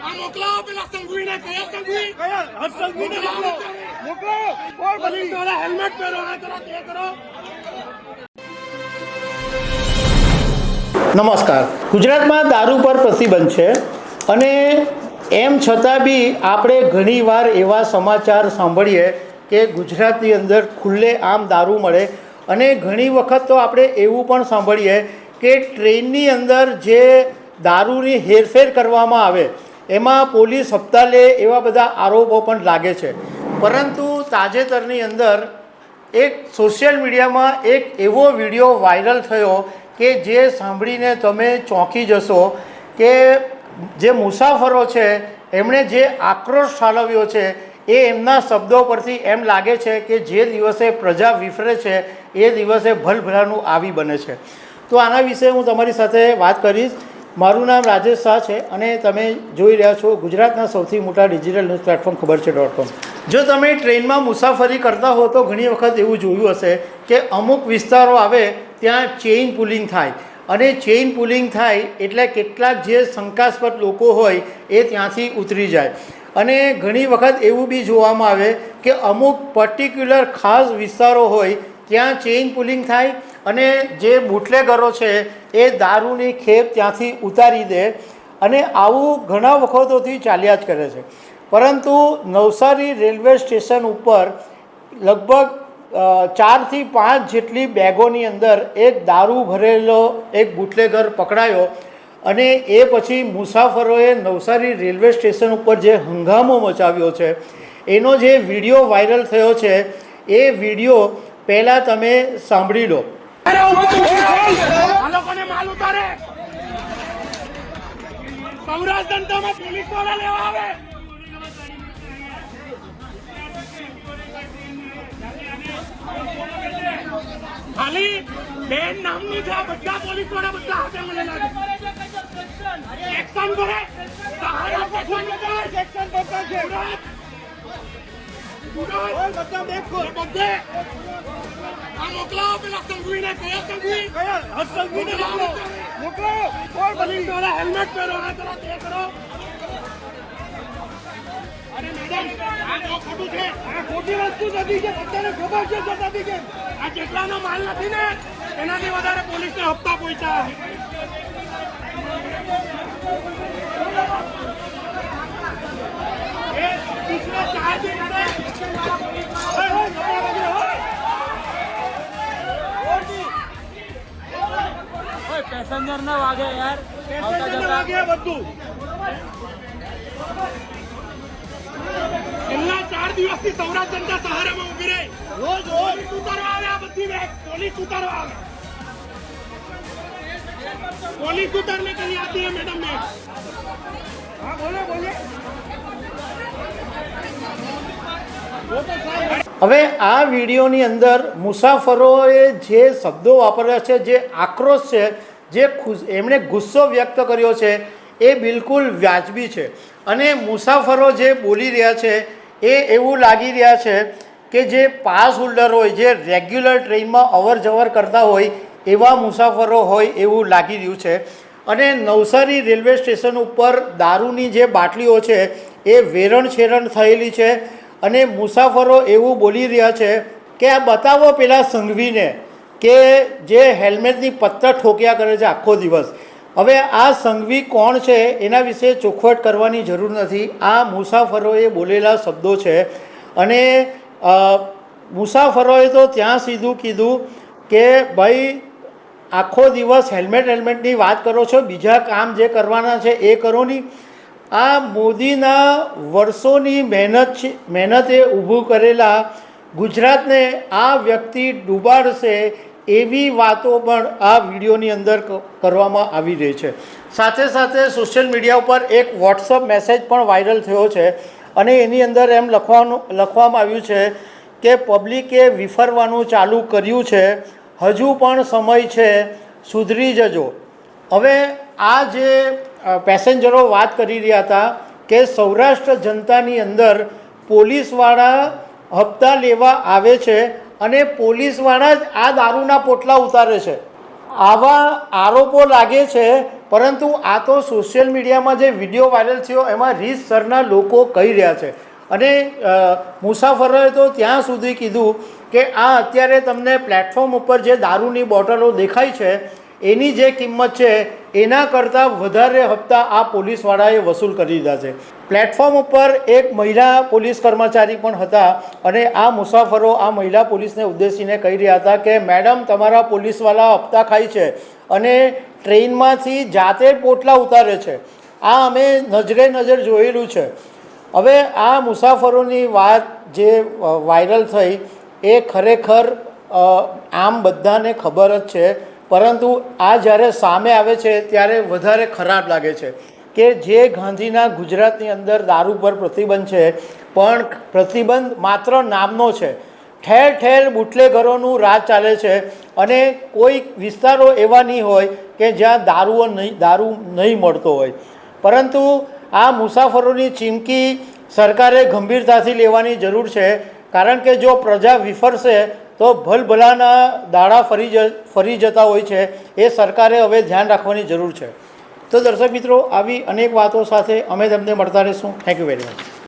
આ મોકલાવો પેલા સંઘવીને કયા સંઘવી? કયા? હર્ષલભાઈને મોકલો મોકલો કોણ બની? વાળા હેલ્મેટ પહેરો આ કરો તે કરો. નમસ્કાર. ગુજરાતમાં દારૂ પર પ્રતિબંધ છે અને એમ છતાં બી આપણે ઘણીવાર એવા સમાચાર સાંભળીએ કે ગુજરાતની અંદર ખુલ્લે આમ દારૂ મળે. અને ઘણી વખત તો આપણે એવું પણ સાંભળીએ કે ટ્રેનની અંદર જે દારૂની હેરફેર કરવામાં આવે એમાં પોલીસ હપ્તા લે એવા બધા આરોપો પણ લાગે છે. પરંતુ તાજેતરની અંદર એક સોશિયલ મીડિયામાં એક એવો વીડિયો વાયરલ થયો કે જે સાંભળીને તમે ચોંકી જશો કે જે મુસાફરો છે, એમણે જે આક્રોશ ઠાલવ્યો છે, એ એમના શબ્દો પરથી એમ લાગે છે કે જે દિવસે પ્રજા વિફરે છે, એ દિવસે ભલભલાનું આવી બને છે. તો આના વિશે હું તમારી સાથે વાત કરીશ. મારું નામ રાજેશ શાહ છે અને તમે જોઈ રહ્યા છો ગુજરાતના સૌથી મોટા ડિજિટલ ન્યૂઝ પ્લેટફોર્મ ખબર છે ડોટ કોમ. જો તમે ટ્રેનમાં મુસાફરી કરતા હો તો ઘણી વખત એવું જોયું હશે કે અમુક વિસ્તારો આવે ત્યાં ચેઇન પુલિંગ થાય. અને ચેઇન પુલિંગ થાય એટલે કેટલાક જે શંકાસ્પદ લોકો હોય એ ત્યાંથી ઉતરી જાય. અને ઘણી વખત એવું બી જોવામાં આવે કે અમુક પર્ટિક્યુલર ખાસ વિસ્તારો હોય ત્યાં ચેઇન પુલિંગ થાય અને જે બુટલેગરો છે, એ દારૂની ખેપ ત્યાંથી ઉતારી દે અને આવું ઘણા વખતોથી ચાલ્યા જ કરે છે. પરંતુ નવસારી રેલવે સ્ટેશન ઉપર લગભગ ચારથી પાંચ જેટલી બેગોની અંદર એક દારૂ ભરેલો એક બુટલેગર પકડાયો અને એ પછી મુસાફરોએ નવસારી રેલવે સ્ટેશન ઉપર જે હંગામો મચાવ્યો છે, એનો જે વીડિયો વાયરલ થયો છે, એ વીડિયો પહેલાં તમે સાંભળી લો. અરે ઊભો આ લોકોને માલ ઉતારે. સૌરાષ્ટ્ર જનતામાં પોલીસવાળા લેવા આવે. ખાલી બેન નામનું છે બધા પોલીસવાળા બધા હાથે મળેલા છે. એક્શન કરે. સહાય આપે છે સેક્શન કરતા છે. મોકલાવો પેલા સંઘવીને કયા સંઘવી? કયા? હર્ષલભાઈને મોકલો. મોકલો. કોણ બની પોલીસ હેલ્મેટ પહેરો આ તે કરો. અરે મેડમ આ તો ખોટું છે. આ ખોટી વસ્તુ નથી કે બધાને ખબર છે આ જેટલાનો માલ નથી ને એનાથી વધારે પોલીસને હપ્તા પહોંચ્યા એ પિછલે ચાર દિન પેસેન્જર ના વાગે યાર. પેસેન્જર ના વાગે બધું. છેલ્લા ચાર દિવસથી સૌરાષ્ટ્ર જનતા સહારામાં ઊભી રહી. રોજ રોજ. ઉતારવા આવે આ બધી બેગ પોલીસ ઉતારવા આવે. પોલીસ ઉતારને કરી આતી હે મેડમ ને. હા બોલે બોલે. હવે આ વિડીયોની અંદર મુસાફરોએ જે શબ્દો વાપર્યા છે જે આક્રોશ છે જે ખુશ એમણે ગુસ્સો વ્યક્ત કર્યો છે, એ બિલકુલ વ્યાજબી છે. અને મુસાફરો જે બોલી રહ્યા છે, એ એવું લાગી રહ્યા છે કે જે પાસ હોલ્ડર હોય, જે રેગ્યુલર ટ્રેનમાં અવર જવર કરતા હોય, એવા મુસાફરો હોય એવું લાગી રહ્યું છે. અને નવસારી રેલવે સ્ટેશન ઉપર દારૂની જે બાટલીઓ છે, એ વેરણ છેરણ થયેલી છે. અને મુસાફરો એવું બોલી રહ્યા છે કે, આ બતાવો પેલા સંઘવીને. કે જે હેલ્મેટની પત્તર ઠોક્યા કરે છે આખો દિવસ. હવે આ સંઘવી કોણ છે એના વિશે ચોખવટ કરવાની જરૂર નથી. આ મુસાફરોએ બોલેલા શબ્દો છે અને મુસાફરોએ તો ત્યાં સીધું કીધું કે ભાઈ, આખો દિવસ હેલ્મેટ હેલ્મેટની વાત કરો છો, બીજા કામ જે કરવાના છે એ કરો નહીં. આ મોદીના વર્ષોની મહેનત છે, મહેનતે ઊભું કરેલા ગુજરાતને આ વ્યક્તિ ડૂબાડશે એવી વાતો પણ આ વિડીયોની અંદર કરવામાં આવી રહી છે. સાથે સાથે સોશિયલ મીડિયા ઉપર એક વોટ્સઅપ મેસેજ પણ વાયરલ થયો છે અને એની અંદર એમ લખવાનું, લખવામાં આવ્યું છે કે પબ્લિકે વિફરવાનું ચાલુ કર્યું છે, હજુ પણ સમય છે, સુધરી જજો. હવે આ જે પેસેન્જરો વાત કરી રહ્યા હતા કે સૌરાષ્ટ્ર જનતાની અંદર પોલીસવાળા હપ્તા લેવા આવે છે અને પોલીસવાળા જ આ દારૂના પોટલા ઉતારે છે. આવા આરોપો લાગે છે, પરંતુ આ તો સોશિયલ મીડિયામાં જે વીડિયો વાયરલ થયો, એમાં રીતસરના લોકો કહી રહ્યા છે. અને મુસાફરોએ તો ત્યાં સુધી કીધું કે આ અત્યારે તમને પ્લેટફોર્મ ઉપર જે દારૂની બોટલો દેખાય છે, એની જે કિંમત છે એના કરતાં વધારે હપ્તા આ પોલીસવાળાએ વસૂલ કરી દીધા છે. પ્લેટફોર્મ ઉપર એક મહિલા પોલીસ કર્મચારી પણ હતા અને આ મુસાફરો આ મહિલા પોલીસને ઉદ્દેશીને કહી રહ્યા હતા કે, મેડમ, તમારા પોલીસવાળા હપ્તા ખાય છે અને ટ્રેનમાંથી જાતે પોટલા ઉતારે છે. આ અમે નજરે નજર જોયેલું છે. હવે આ મુસાફરોની વાત જે વાયરલ થઈ એ ખરેખર આમ બધાને ખબર જ છે પરંતુ આ જ્યારે સામે આવે છે, ત્યારે વધારે ખરાબ લાગે છે કે જે ગાંધીના ગુજરાતની અંદર દારૂ પર પ્રતિબંધ છે, પણ પ્રતિબંધ માત્ર નામનો છે. ઠેર ઠેર બુટલેઘરોનું રાજ ચાલે છે અને કોઈ વિસ્તારો એવા નહીં હોય કે જ્યાં દારૂઓ નહીં, દારૂ નહીં મળતો હોય. પરંતુ આ મુસાફરોની ચીમકી સરકારે ગંભીરતાથી લેવાની જરૂર છે, કારણ કે જો પ્રજા વિફરશે તો ભલભલાના દાડા ફરી જ, ફરી જતા હોય છે. એ સરકારે હવે ધ્યાન રાખવાની જરૂર છે. તો દર્શક મિત્રો, આવી અનેક વાતો સાથે અમે તમને મળતા રહીશું. Thank you very much